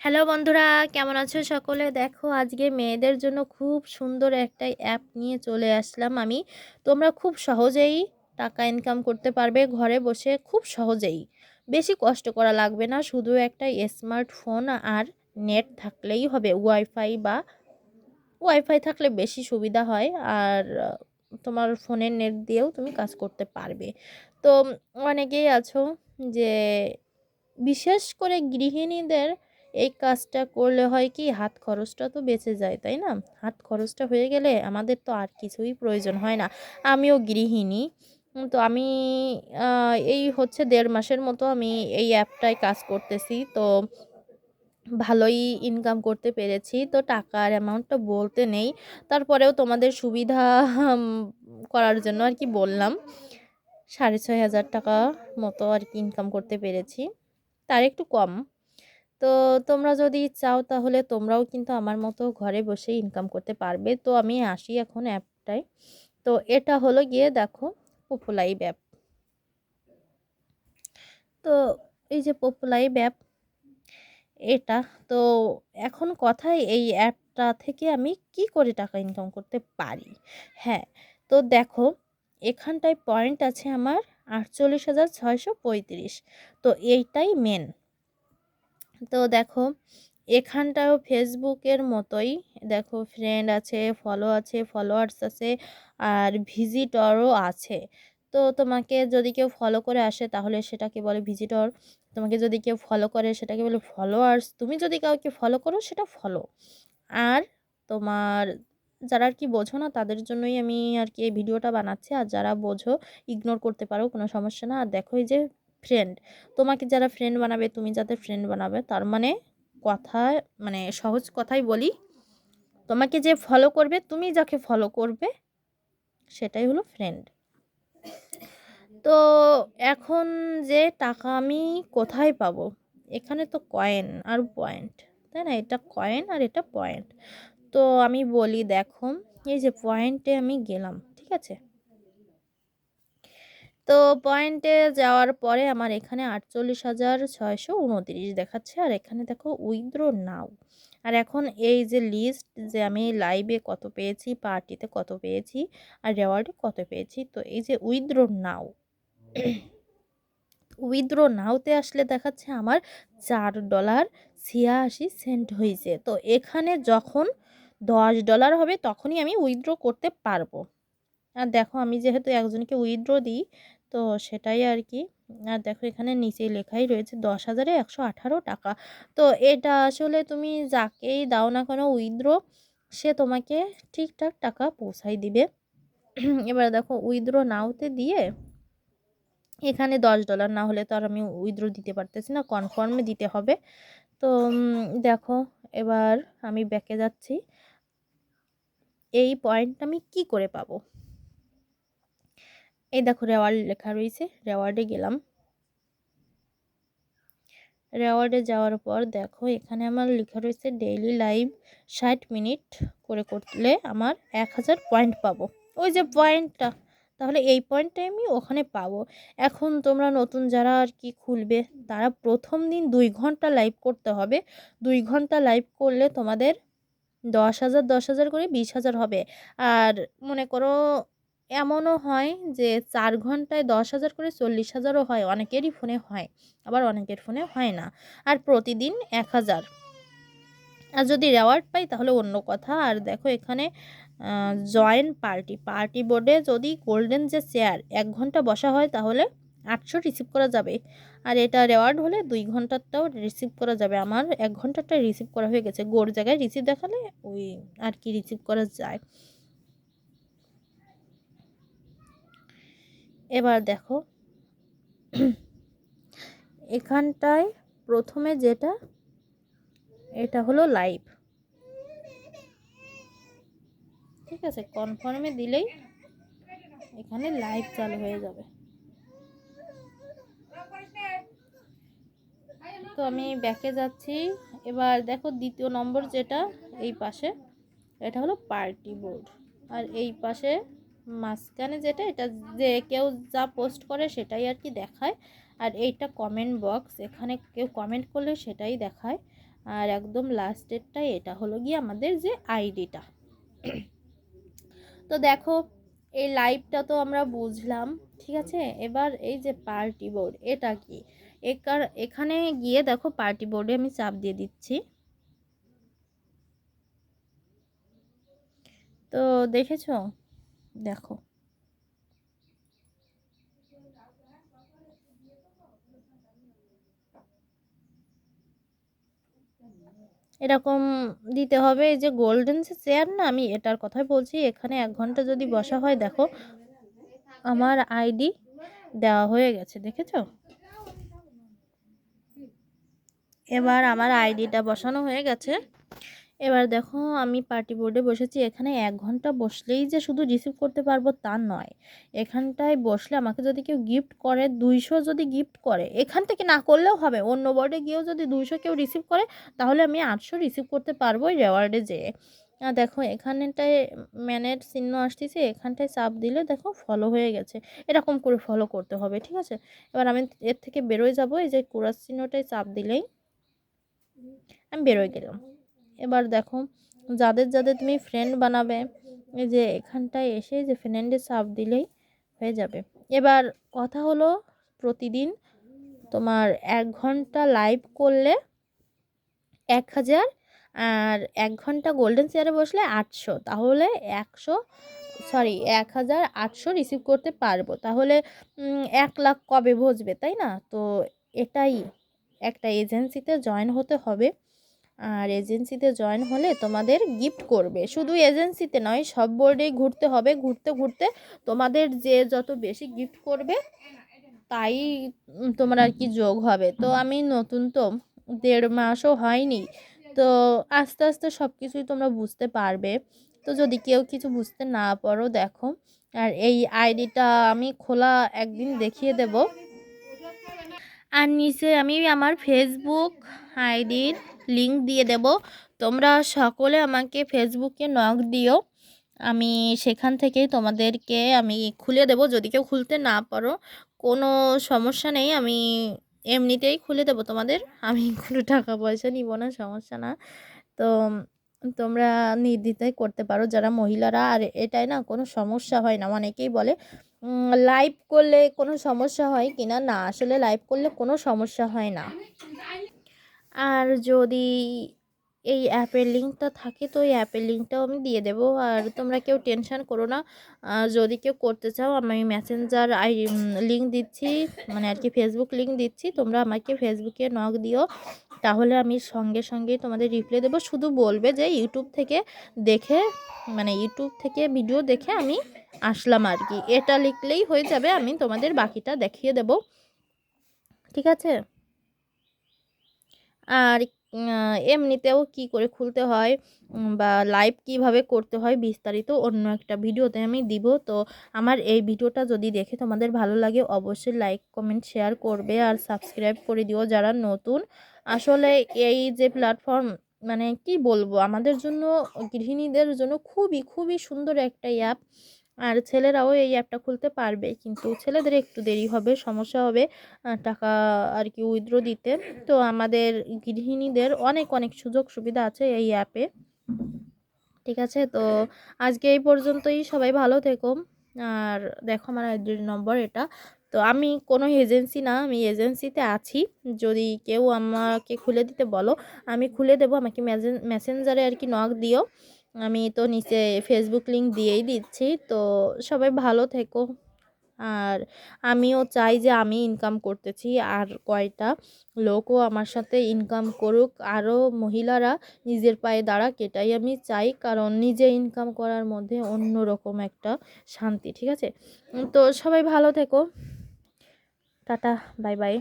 Hello বন্ধুরা, কেমন আছো সকলে? দেখো, আজকে মেয়েদের জন্য খুব সুন্দর একটা অ্যাপ নিয়ে চলে আসলাম আমি। তোমরা খুব সহজেই টাকা ইনকাম করতে পারবে ঘরে বসে, খুব সহজেই। বেশি কষ্ট করা লাগবে না, শুধু একটা স্মার্টফোন আর নেট থাকলেই হবে। ওয়াইফাই বা ওয়াইফাই থাকলে বেশি সুবিধা হয়, আর তোমার ফোনের নেট দিয়েও তুমি কাজ করতে পারবে। তো, অনেকেই আছো যে, বিশেষ করে গৃহিণীদের এই কাজটা করলে হয় কি, হাত খরচটা তো বেঁচে যায়, তাই না? হাত খরচটা হয়ে গেলে আমাদের তো আর কিছুই প্রয়োজন হয় না। আমিও গৃহিণী তো আমি এই হচ্ছে দেড় মাসের মতো আমি এই অ্যাপটায় কাজ করতেছি। তো ভালোই ইনকাম করতে পেরেছি, তো টাকার অ্যামাউন্টটা বলতে নেই। তারপরেও তোমাদের সুবিধা করার জন্য আর কি বললাম। সাড়ে ছয় হাজার টাকা মতো আর কি ইনকাম করতে পেরেছি। তার একটু কম। তো তোমরা যদি চাও তাহলে তোমরাও কিন্তু আমার মতো ঘরে বসে ইনকাম করতে পারবে। তো আমি আসি এখন অ্যাপটায় তো এটা হলো গিয়ে দেখো পপুলাই অ্যাপ তো এই যে পপুলাই অ্যাপ এটা, তো এখন কথায় এই অ্যাপটা থেকে আমি কি করে টাকা ইনকাম করতে পারি? হ্যাঁ তো দেখো এখানটায় পয়েন্ট আছে আমার আটচল্লিশ হাজার ছয়শো পঁয়ত্রিশ। তো এইটাই মেন তো দেখো, এখানটাও ফেসবুকের মতোই। দেখো ফ্রেন্ড আছে ফলো আছে ফলোয়ার্স আছে, আর ভিজিটরও আছে। তো তোমাকে যদি কেউ ফলো করে আসে, তাহলে সেটাকে বলে ভিজিটর তোমাকে যদি কেউ ফলো করে, সেটাকে বলে ফলোয়ার্স তুমি যদি কাউকে ফলো করো, সেটা ফলো আর তোমার, যারা আর কি বোঝো না, তাদের জন্যই আমি আর কি এই ভিডিওটা বানাচ্ছি। আর যারা বোঝো ইগনোর করতে পারো, কোনো সমস্যা না। আর দেখো এই যে ফ্রেন্ড তোমাকে যারা ফ্রেন্ড বানাবে, তুমি যাদের ফ্রেন্ড বানাবে, তার মানে কথা মানে সহজ কথাই বলি, তোমাকে যে ফলো করবে, তুমি যাকে ফলো করবে, সেটাই হলো ফ্রেন্ড তো এখন যে টাকা আমি কোথায় পাবো? এখানে তো কয়েন আর পয়েন্ট তাই না? এটা কয়েন আর এটা পয়েন্ট তো আমি বলি, দেখো, এই যে পয়েন্টে আমি গেলাম, ঠিক আছে? তো পয়েন্টে যাওয়ার পরে আমার এখানে আটচল্লিশ হাজার ছয়শো উনতিরিশ দেখাচ্ছে। আর এখানে দেখো উইথড্রো নাও। আর এখন এই যে লিস্ট যে আমি লাইভে কত পেয়েছি, পার্টিতে কত পেয়েছি, আর রেওয়ার্ডে কত পেয়েছি, তো এই যে উইথড্রো নাও। উইথড্রো নাওতে আসলে দেখাচ্ছে আমার চার ডলার ছিয়াশি সেন্ট হয়েছে তো এখানে যখন দশ ডলার হবে তখনই আমি উইথড্র করতে পারব। আর দেখো আমি যেহেতু একজনকে উইথড্র দিই তো সেটাই আর কি আর দেখো এখানে নিচেই লেখাই রয়েছে দশ হাজারে একশো আঠারো টাকা। তো এটা আসলে তুমি যাকেই দাও না কেন উইথড্র, সে তোমাকে ঠিকঠাক টাকা পৌঁছাই দিবে। এবার দেখো উইথড্র নাওতে দিয়ে এখানে দশ ডলার না হলে তো আর আমি উইথড্র দিতে পারতেছি না, কনফার্মে দিতে হবে। তো দেখো এবার আমি ব্যাকে যাচ্ছি। এই পয়েন্টটা আমি কি করে পাবো? এই দেখো রেওয়ার্ড লেখা রয়েছে, রেওয়ার্ডে গেলাম। রেওয়ার্ডে যাওয়ার পর দেখো এখানে আমার লেখা রয়েছে ডেইলি লাইভ ষাট মিনিট করে করলে আমার এক হাজার পয়েন্ট পাবো। ওই যে পয়েন্টটা তাহলে এই পয়েন্টটাই আমি ওখানে পাবো। এখন তোমরা নতুন যারা আর কি খুলবে, তারা প্রথম দিন দুই ঘণ্টা লাইভ করতে হবে। দুই ঘণ্টা লাইভ করলে তোমাদের দশ হাজার দশ হাজার করে বিশ হাজার হবে। আর মনে করো এমনও হয় যে, চার ঘন্টায় দশ হাজার করে চল্লিশ হাজারও হয়। অনেকেরই ফোনে হয়, আবার অনেকের ফোনে হয় না। আর প্রতিদিন এক হাজার। আর যদি রেওয়ার্ড পাই, তাহলে অন্য কথা। আর দেখো এখানে জয়েন পার্টি। পার্টি বোর্ডে যদি গোল্ডেন যে চেয়ার, এক ঘণ্টা বসা হয়, তাহলে আটশো রিসিভ করা যাবে। আর এটা রেওয়ার্ড হলে দুই ঘন্টারটাও রিসিভ করা যাবে। আমার এক ঘন্টারটা রিসিভ করা হয়ে গেছে। গোর জায়গায় রিসিভ দেখালে ওই আর কি রিসিভ করা যায়। এবার দেখো। এখানটায় প্রথমে যেটা, এটা হলো লাইভ ঠিক আছে কনফার্মে দিলেই এখানে লাইভ চালু হয়ে যাবে। তো আমি ব্যাকে যাচ্ছি। এবার দেখো দ্বিতীয় নম্বর যেটা, এই পাশে, এটা হলো পার্টি বোর্ড আর এই পাশে মাঝখানে যেটা, এটা যে কেউ যা পোস্ট করে সেটাই আর কি দেখায়। আর এইটা কমেন্ট বক্স এখানে কেউ কমেন্ট করলে সেটাই দেখায়। আর একদম লাস্টেরটা এটা হলো গিয়ে আমাদের যে আইডিটা তো দেখো, এই লাইভটা তো আমরা বুঝলাম, ঠিক আছে? এবার এই যে পার্টি বোর্ড এটা কি? এখানে গিয়ে দেখো পার্টি বোর্ডে আমি চাপ দিয়ে দিচ্ছি। তো দেখেছ? দেখো। এরকম দিতে হবে এই যে গোল্ডেন যে চেয়ার না, আমি এটার কথাই বলছি, এখানে এক ঘণ্টা যদি বসা হয়, দেখো, আমার আইডি দেওয়া হয়ে গেছে, দেখেছ? এবার আমার আইডিটা বসানো হয়ে গেছে। এবার দেখো আমি পার্টি বোর্ডে বসেছি, এখানে এক ঘণ্টা বসলেই যে শুধু রিসিভ করতে পারব তা নয়। এখানটায় বসলে আমাকে যদি কেউ গিফট করে, দুইশো যদি গিফট করে, এখান থেকে না করলেও হবে। অন্য বোর্ডে গিয়েও যদি দুইশো কেউ রিসিভ করে, তাহলে আমি আটশো রিসিভ করতে পারব রেওয়ার্ডে যেয়ে। দেখো এখানটায় ম্যানের চিহ্ন আসতেছে, এখানটায় চাপ দিলে দেখো ফলো হয়ে গেছে। এরকম করে ফলো করতে হবে, ঠিক আছে? এবার আমি এর থেকে বেরোয় যাব, এই যে কুরাস চিহ্নটায় চাপ দিলেই আমি বেরোয় গেলাম। এবার দেখো, যাদের যাদের তুমি ফ্রেন্ড বানাবে যে এখানটায় এসে যে ফ্রেন্ডে চাপ দিলেই হয়ে যাবে। এবার কথা হলো প্রতিদিন তোমার এক ঘণ্টা লাইভ করলে এক হাজার, আর এক ঘণ্টা গোল্ডেন চেয়ারে বসলে আটশো। তাহলে একশো সরি এক হাজার আটশো রিসিভ করতে পারব। তাহলে এক লাখ কবে বসবে, তাই না? তো এটাই একটা এজেন্সিতে জয়েন হতে হবে। আর এজেন্সিতে জয়েন হলে তোমাদের গিফট করবে। শুধু এজেন্সিতে নয়, সব বোর্ডেই ঘুরতে হবে। ঘুরতে ঘুরতে তোমাদের যে যত বেশি গিফট করবে, তাই তোমার আর কি যোগ হবে। তো আমি নতুন তো, দেড় মাসও হয়নি। তো আস্তে আস্তে সব কিছুই তোমরা বুঝতে পারবে। তো যদি কেউ কিছু বুঝতে না পারো, দেখো। আর এই আইডিটা আমি খোলা একদিন দেখিয়ে দেব। আর নিচে আমি আমার ফেসবুক আইডির লিঙ্ক দিয়ে দেব। তোমরা সকলে আমাকে ফেসবুকে নক দিও। আমি সেখান থেকেই তোমাদেরকে আমি খুলে দেব। যদি কেউ খুলতে না পারো, কোনো সমস্যা নেই। আমি এমনিতেই খুলে দেবো তোমাদের। আমি কোনো টাকা পয়সা নিব না, সমস্যা না। তো তোমরা নির্দ্বিধায় করতে পারো। যারা মহিলারা, আর এটাই না, কোনো সমস্যা হয় না। অনেকেই বলে লাইভ করলে কোনো সমস্যা হয় কি না না আসলে লাইভ করলে কোনো সমস্যা হয় না। আর যদি এই অ্যাপের লিঙ্কটা থাকে, তো এই অ্যাপের লিঙ্কটাও আমি দিয়ে দেবো। আর তোমরা কেউ টেনশান করো না। যদি কেউ করতে চাও, আমি মেসেঞ্জার আই লিঙ্ক দিচ্ছি মানে আর কি ফেসবুক লিঙ্ক দিচ্ছি, তোমরা আমাকে ফেসবুকে নক দিও। তাহলে আমি সঙ্গে সঙ্গেই তোমাদের রিপ্লাই দেবো। শুধু বলবে যে ইউটিউব থেকে দেখে মানে ইউটিউব থেকে ভিডিও দেখে আমি আসলাম আর কি। এটা লিখলেই হয়ে যাবে, আমি তোমাদের বাকিটা দেখিয়ে দেব। ঠিক আছে? আর এমনিতেও কি করে খুলতে হয় বা লাইভ কীভাবে করতে হয় বিস্তারিত অন্য একটা ভিডিওতে আমি দিব। তো আমার এই ভিডিওটা যদি দেখে তোমাদের ভালো লাগে, অবশ্যই লাইক কমেন্ট শেয়ার করবে আর সাবস্ক্রাইব করে দিও যারা নতুন। আসলে এই যে প্ল্যাটফর্ম মানে কি বলব? আমাদের জন্য, গৃহিণীদের জন্য খুবই খুবই সুন্দর একটা অ্যাপ আর ছেলেরাও এই অ্যাপটা খুলতে পারবে। কিন্তু ছেলেদের একটু দেরি হবে, সমস্যা হবে টাকা আর কি উইথড্র দিতে। তো আমাদের গৃহিণীদের অনেক অনেক সুযোগ সুবিধা আছে এই অ্যাপে ঠিক আছে? তো আজকে এই পর্যন্তই। সবাই ভালো থেকো। আর দেখো আমার আইডির নম্বর এটা। তো আমি কোনো এজেন্সি না, আমি এজেন্সিতে আছি। যদি কেউ আমাকে খুলে দিতে বলো, আমি খুলে দেবো। আমাকে মেসেঞ্জারে আর কি নক দিও। আমি তো নিচে ফেসবুক লিঙ্ক দিয়েই দিচ্ছি। তো সবাই ভালো থেকো। আর আমিও চাই যে আমি ইনকাম করতেছি আর কয়টা লোকও আমার সাথে ইনকাম করুক। আরও মহিলারা নিজের পায়ে দাঁড়াক, এটাই আমি চাই। কারণ নিজে ইনকাম করার মধ্যে অন্য রকম একটা শান্তি, ঠিক আছে? তো সবাই ভালো থেকো। Tata, bye bye.